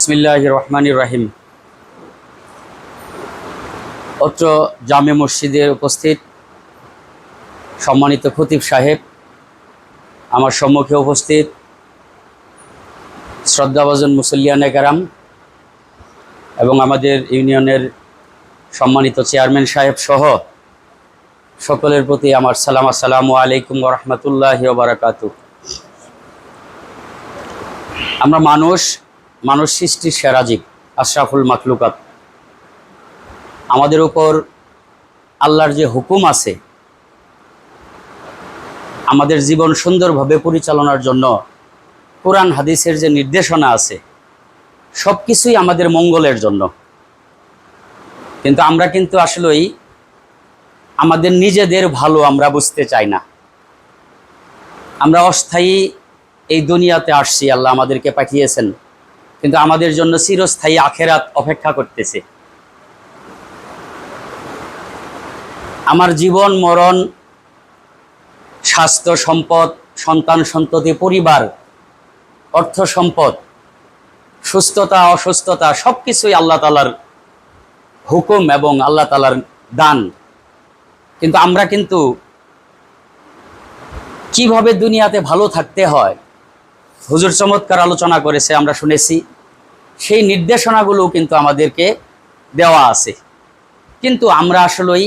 বিসমিল্লাহ রহমান রাহিম অত্র জামে মসজিদে উপস্থিত সম্মানিত খতিব সাহেব, আমার সম্মুখে উপস্থিত শ্রদ্ধাভাজন মুসল্লিয়ান কারাম এবং আমাদের ইউনিয়নের সম্মানিত চেয়ারম্যান সাহেব সহ সকলের প্রতি আমার সালাম, আসসালামু আলাইকুম রহমতুল্লাহ বারাকাতু আমরা মানুষ মানুষ সৃষ্টির সেরা জীব, আশরাফুল মাকলুকাত আমাদের উপর আল্লাহর যে হুকুম আছে, আমাদের জীবন সুন্দরভাবে পরিচালনার জন্য কোরআন হাদিসের যে নির্দেশনা আছে সব কিছুই আমাদের মঙ্গলের জন্য। কিন্তু আমরা কিন্তু আসলেই আমাদের নিজেদের ভালো আমরা বুঝতে চাই না। আমরা অস্থায়ী এই দুনিয়াতে আসছি, আল্লাহ আমাদেরকে পাঠিয়েছেন। কিন্তু আমাদের জন্য চিরস্থায়ী আখেরাত অপেক্ষা করতেছে। আমার জীবন, মরণ, স্বাস্থ্য সম্পদ, সন্তান সন্ততি, পরিবার, অর্থ সম্পদ, সুস্থতা, অসুস্থতা সব কিছুই আল্লাহ তালার হুকুম এবং আল্লাহ তালার দান। কিন্তু আমরা কিন্তু কীভাবে দুনিয়াতে ভালো থাকতে হয় হুজুর চমৎকার আলোচনা করেছে, আমরা শুনেছি। সেই নির্দেশনাগুলো কিন্তু আমাদেরকে দেওয়া আছে। কিন্তু আমরা আসলেই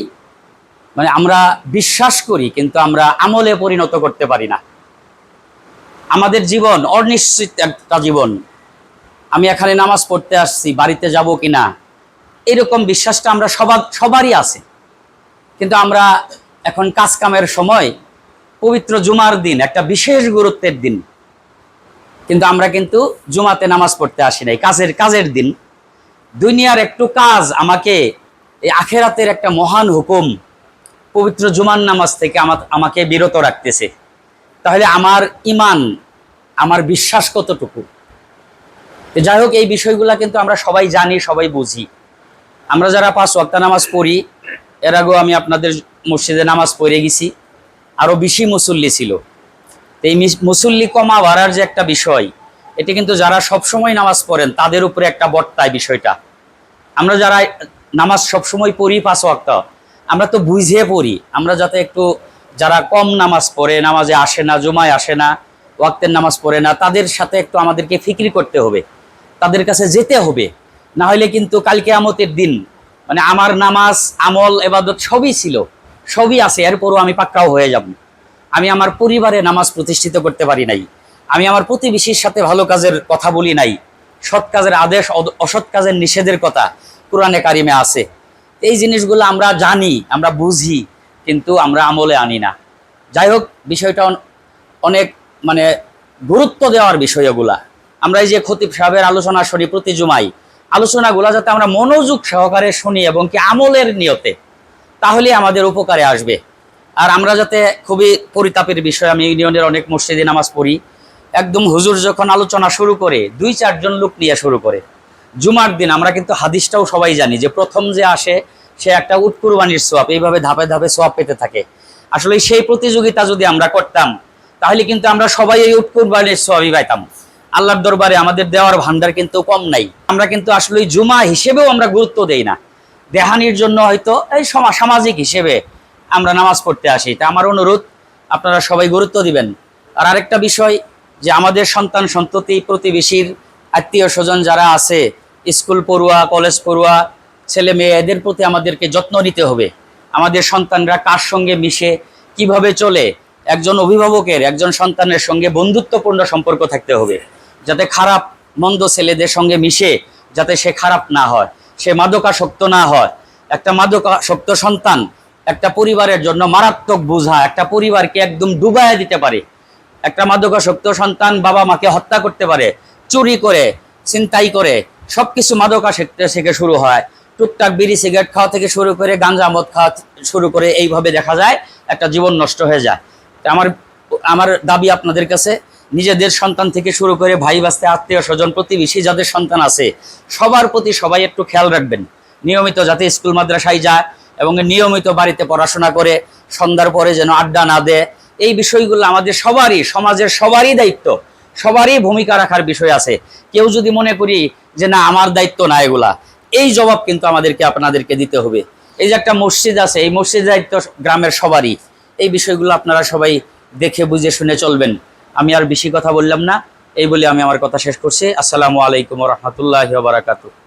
মানে আমরা বিশ্বাস করি, কিন্তু আমরা আমলে পরিণত করতে পারি না। আমাদের জীবন অনিশ্চিত একটা জীবন। আমি এখানে নামাজ পড়তে আসছি, বাড়িতে যাব কি না এরকম বিশ্বাসটা আমরা সবার, সবারই আছে। কিন্তু আমরা এখন কাজ কামের সময়, পবিত্র জুমার দিন, একটা বিশেষ গুরুত্বের দিন কিন্তু আমরা কিন্তু জুমাতে নামাজ পড়তে আসি নাই। কাজের কাজের দিন। দুনিয়ার একটু কাজ আমাকে, এই আখেরাতের একটা মহান হুকুম, পবিত্র জুমান নামাজ থেকে আমা- আমাকে বিরত রাখতেছে। তাহলে আমার ইমান, আমার বিশ্বাস কতটুকু? যাই হোক, এই বিষয়গুলা কিন্তু আমরা সবাই জানি, সবাই বুঝি। আমরা যারা পাঁচ ওয়াক্তা নামাজ পড়ি, এর আগেও আমি আপনাদের মসজিদে নামাজ পড়ে গেছি। আরও বেশি মুসল্লি ছিল। এই মিস- মুসল্লি কমা বাড়ার যে একটা বিষয়, এটি কিন্তু যারা সবসময় নামাজ পড়েন, তাদের উপরে একটা বর্তায় বিষয়টা। আমরা যারা নামাজ সবসময় পড়ি পাঁচ ওয়াক্ত, আমরা তো বুঝে পড়ি। আমরা যাতে একটু যারা কম নামাজ পড়ে, নামাজে আসে না, জুমায় আসে না, ওয়াক্তের নামাজ পড়ে না, তাদের সাথে একটু আমাদেরকে ফিক্রি করতে হবে, তাদের কাছে যেতে হবে। না হলে কিন্তু কালকে আমতের দিন মানে আমার নামাজ, আমল, এবাদত সবই ছিল, সবই আছে, এরপরও আমি পাক্কাও হয়ে যাব। আমি আমার পরিবারে নামাজ প্রতিষ্ঠিত করতে পারি নাই। আমি আমার প্রতিবেশীর সাথে ভালো কাজের কথা বলি নাই। সৎ কাজের আদেশ অসৎ কাজের নিষেধের কথা কোরআনে কারিমে আছে। এই জিনিসগুলো আমরা জানি, আমরা বুঝি, কিন্তু আমরা আমলে আনি না। যাই হোক, বিষয়টা অনেক মানে গুরুত্ব দেওয়ার বিষয় এগুলা আমরা এই যে খতিব সাহেবের আলোচনা শুনি প্রতি জুমাই আলোচনাগুলা যাতে আমরা মনোযোগ সহকারে শুনি এবং কি আমলের নিয়তে তাহলে আমাদের উপকারে আসবে। আর আমরা যাতে খুবই পরিতাপের বিষয়, আমি ইউনিয়নের অনেক মসজিদে নামাজ পড়ি, একদম হুজুর যখন আলোচনা শুরু করে, দুই চারজন লোক নিয়ে শুরু করে। জুমার দিন আমরা কিন্তু হাদিসটাও সবাই জানি যে প্রথম যে আসে, সে একটা উট কুরবানির সোয়াব, এইভাবে ধাপে ধাপে সোয়াব পেতে থাকে। আসলে সেই প্রতিযোগিতা যদি আমরা করতাম, তাহলে কিন্তু আমরা সবাই এই উট কুরবানির সোয়াবই পাইতাম। আল্লাহর দরবারে আমাদের দেওয়ার ভান্ডার কিন্তু কম নাই। আমরা কিন্তু আসলে জুমা হিসেবেও আমরা গুরুত্ব দেই না। দেহানির জন্য হয়তো এই সমা- সামাজিক হিসেবে আমরা নামাজ পড়তে আসি। তা আমার অনুরোধ, আপনারা সবাই গুরুত্ব দিবেন। আর আরেকটা বিষয় যে আমাদের সন্তান সন্ততি প্রতিবেশীর আত্মীয় স্বজন যারা আছে, স্কুল পড়ুয়া, কলেজ পড়ুয়া, ছেলে মেয়ে, এদের প্রতি আমাদেরকে যত্ন নিতে হবে। আমাদের সন্তানরা কার সঙ্গে মিশে, কীভাবে চলে, একজন অভিভাবকের, একজন সন্তানের সঙ্গে বন্ধুত্বপূর্ণ সম্পর্ক থাকতে হবে। যাতে খারাপ, মন্দ ছেলেদের সঙ্গে মিশে, যাতে সে খারাপ না হয়, সে মাদকাসক্ত না হয়। একটা মাদকাসক্ত সন্তান একটা পরিবারের জন্য মারাত্মক বোঝা, একটা পরিবারকে একদম ডুবাইয়া দিতে পারে। একটা মাদকাসক্ত সন্তান বাবা মাকে হত্যা করতে পারে, চুরি করে, ছিনতাই করে, সবকিছু মাদকাসক্ত থেকে শুরু হয়। টুকটাক বিড়ি, সিগারেট খাওয়া থেকে শুরু করে, গাঞ্জা, মদ খাওয়া শুরু করে এইভাবে দেখা যায়, একটা জীবন নষ্ট হয়ে যায়। আমার আমার দাবি আপনাদের কাছে, নিজেদের সন্তান থেকে শুরু করে ভাই বাস্তে, আত্মীয় স্বজন, প্রতিবেশী যাদের সন্তান আছে, সবার প্রতি সবাই একটু খেয়াল রাখবেন। নিয়মিত যাতে স্কুল, মাদ্রাসায় যায় এবং নিয়মিত বাড়িতে পড়াশোনা করে সন্ধ্যার পরে যেন আড্ডা না দেয়, এই বিষয়গুলো আমাদের সবারই, সমাজের সবারই দায়িত্ব, সবারই ভূমিকা রাখার বিষয় আছে। কেউ যদি মনে করি যে না, আমার দায়িত্ব না এগুলা, এই জবাব কিন্তু আমাদেরকে, আপনাদেরকে দিতে হবে। এই যে একটা মসজিদ আছে, এই মসজিদ দায়িত্ব গ্রামের সবারই। এই বিষয়গুলো আপনারা সবাই দেখে, বুঝে, শুনে চলবেন। আমি আর বেশি কথা বললাম না, এই বলে আমি আমার কথা শেষ করছি। আসসালামু আলাইকুম রহমতুল্লাহ বারাকাতু